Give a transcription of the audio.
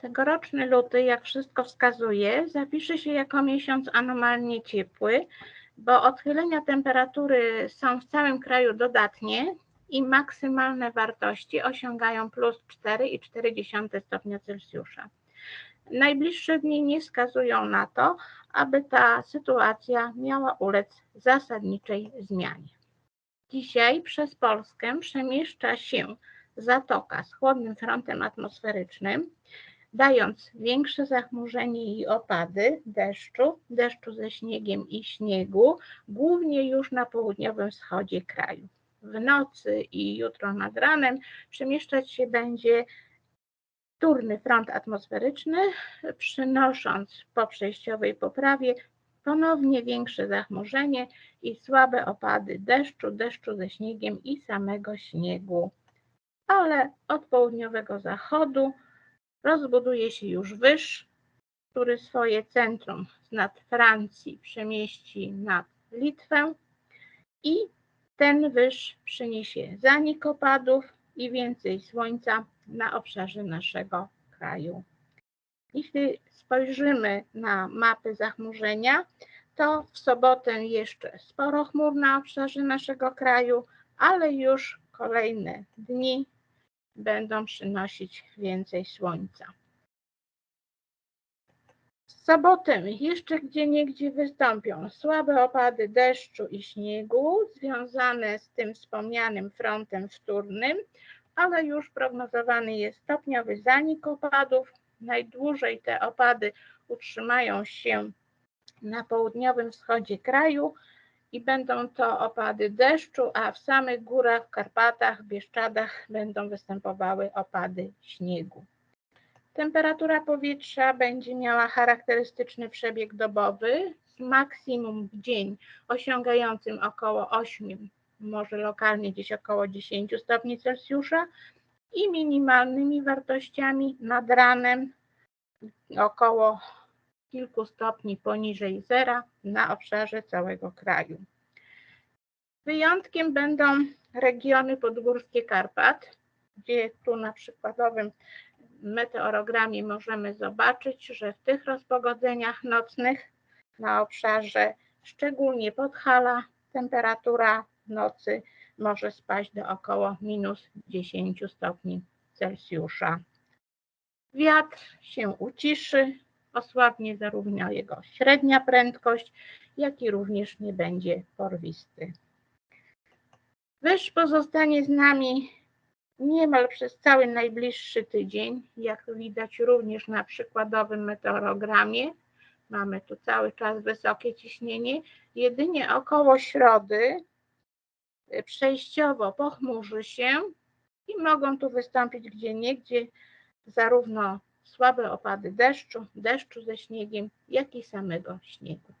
Tegoroczny luty, jak wszystko wskazuje, zapisze się jako miesiąc anomalnie ciepły, bo odchylenia temperatury są w całym kraju dodatnie i maksymalne wartości osiągają plus 4,4 stopnia Celsjusza. Najbliższe dni nie wskazują na to, aby ta sytuacja miała ulec zasadniczej zmianie. Dzisiaj przez Polskę przemieszcza się zatoka z chłodnym frontem atmosferycznym, dając większe zachmurzenie i opady deszczu, deszczu ze śniegiem i śniegu, głównie już na południowym wschodzie kraju. W nocy i jutro nad ranem przemieszczać się będzie wtórny front atmosferyczny, przynosząc po przejściowej poprawie ponownie większe zachmurzenie i słabe opady deszczu, deszczu ze śniegiem i samego śniegu. Ale od południowego zachodu rozbuduje się już wyż, który swoje centrum nad Francji przemieści nad Litwę i ten wyż przyniesie zanik opadów i więcej słońca na obszarze naszego kraju. Jeśli spojrzymy na mapy zachmurzenia, to w sobotę jeszcze sporo chmur na obszarze naszego kraju, ale już kolejne dni będą przynosić więcej słońca. W sobotę jeszcze gdzie niegdzie wystąpią słabe opady deszczu i śniegu związane z tym wspomnianym frontem wtórnym, ale już prognozowany jest stopniowy zanik opadów. Najdłużej te opady utrzymają się na południowym wschodzie kraju i będą to opady deszczu, a w samych górach, w Karpatach, Bieszczadach będą występowały opady śniegu. Temperatura powietrza będzie miała charakterystyczny przebieg dobowy z maksimum w dzień osiągającym około 8, może lokalnie gdzieś około 10 stopni Celsjusza i minimalnymi wartościami nad ranem około kilku stopni poniżej zera na obszarze całego kraju. Wyjątkiem będą regiony podgórskie Karpat, gdzie tu na przykładowym meteorogramie możemy zobaczyć, że w tych rozpogodzeniach nocnych na obszarze szczególnie Podhala temperatura nocy może spaść do około minus 10 stopni Celsjusza. Wiatr się uciszy, osłabnie zarówno jego średnia prędkość, jak i również nie będzie porwisty. Wyż pozostanie z nami niemal przez cały najbliższy tydzień, jak widać również na przykładowym meteorogramie. Mamy tu cały czas wysokie ciśnienie. Jedynie około środy przejściowo pochmurzy się i mogą tu wystąpić gdzie niegdzie zarówno słabe opady deszczu, deszczu ze śniegiem, jak i samego śniegu.